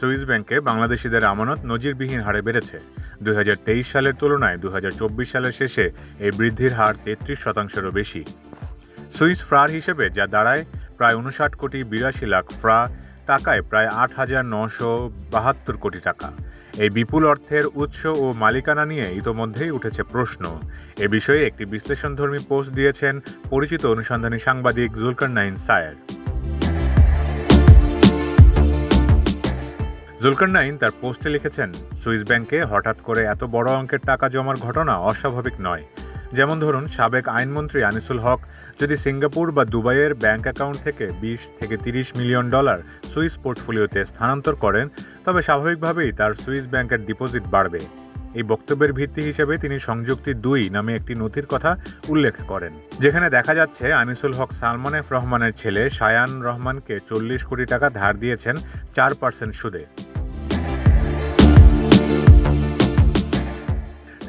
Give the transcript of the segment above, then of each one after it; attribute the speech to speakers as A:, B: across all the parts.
A: Swiss ব্যাংকে বাংলাদেশিদের আমানত নজিরবিহীন হারে বেড়েছে। দুই হাজার তেইশ সালের তুলনায় দুই হাজার চব্বিশ সালের শেষে এই বৃদ্ধির হার তেত্রিশ শতাংশেরও বেশি। সুইস ফ্রার হিসেবে যা দাঁড়ায়, প্রায় উনষাট কোটি বিরাশি লাখ ফ্রা, টাকায় প্রায় আট হাজার নশো বাহাত্তর কোটি টাকা। এই বিপুল অর্থের উৎস ও মালিকানা নিয়ে ইতোমধ্যেই উঠেছে প্রশ্ন। এ বিষয়ে একটি বিশ্লেষণধর্মী পোস্ট দিয়েছেন পরিচিত অনুসন্ধানী সাংবাদিক জুলকার নাইন সায়ের। জুলকার নাইন তার পোস্টে লিখেছেন, সুইস ব্যাংকে হঠাৎ করে এত বড় অঙ্কের টাকা জমার ঘটনা অস্বাভাবিক নয়। যেমন ধরুন, সাবেক আইনমন্ত্রী আনিসুল হক যদি সিঙ্গাপুর বা দুবাইয়ের ব্যাংক অ্যাকাউন্ট থেকে বিশ থেকে তিরিশ মিলিয়ন ডলার সুইস পোর্টফোলিওতে স্থানান্তর করেন, তবে স্বাভাবিকভাবেই তার সুইস ব্যাংকের ডিপোজিট বাড়বে। এই বক্তব্যের ভিত্তি হিসেবে তিনি সংযুক্তি দুই নামে একটি নথির কথা উল্লেখ করেন, যেখানে দেখা যাচ্ছে আনিসুল হক সালমান এফ রহমানের ছেলে শায়ান রহমানকে চল্লিশ কোটি টাকা ধার দিয়েছেন চার পার্সেন্ট সুদে।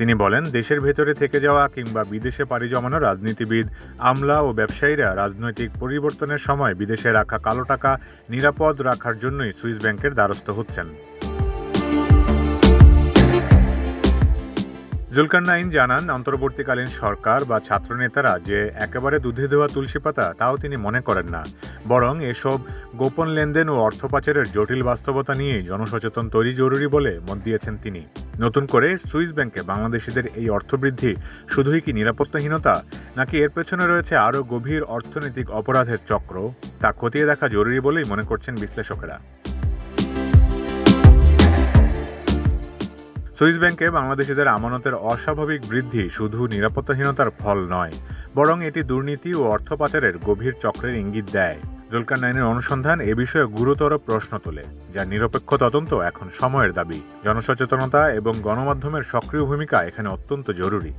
A: তিনি বলেন, দেশের ভেতরে থেকে যাওয়া কিংবা বিদেশে পাড়ি জমানো রাজনীতিবিদ, আমলা ও ব্যবসায়ীরা রাজনৈতিক পরিবর্তনের সময় বিদেশে রাখা কালো টাকা নিরাপদ রাখার জন্যই সুইস ব্যাংকের দ্বারস্থ হচ্ছেন। জুলকারনাইন জানান, অন্তর্বর্তীকালীন সরকার বা ছাত্রনেতারা যে একেবারে দুধে দেওয়া তুলসী পাতা, তাও তিনি মনে করেন না। বরং এসব গোপন লেনদেন ও অর্থ পাচারের জটিল বাস্তবতা নিয়েই জনসচেতন তৈরি জরুরি বলে মত দিয়েছেন তিনি। নতুন করে সুইস ব্যাংকে বাংলাদেশিদের এই অর্থবৃদ্ধি শুধুই কি নিরাপত্তাহীনতা, নাকি এর পেছনে রয়েছে আরও গভীর অর্থনৈতিক অপরাধের চক্র? তা খতিয়ে দেখা জরুরি বলেই মনে করছেন বিশ্লেষকেরা। সুইস ব্যাংকে বাংলাদেশিদের আমানতের অস্বাভাবিক বৃদ্ধি শুধু নিরাপত্তাহীনতার ফল নয়, বরং এটি দুর্নীতি ও অর্থ পাচারের গভীর চক্রের ইঙ্গিত দেয়। জুলকার নাইনের অনুসন্ধান এ বিষয়ে গুরুতর প্রশ্ন তোলে, যা নিরপেক্ষ তদন্ত এখন সময়ের দাবি। জনসচেতনতা এবং গণমাধ্যমের সক্রিয় ভূমিকা এখানে অত্যন্ত জরুরি।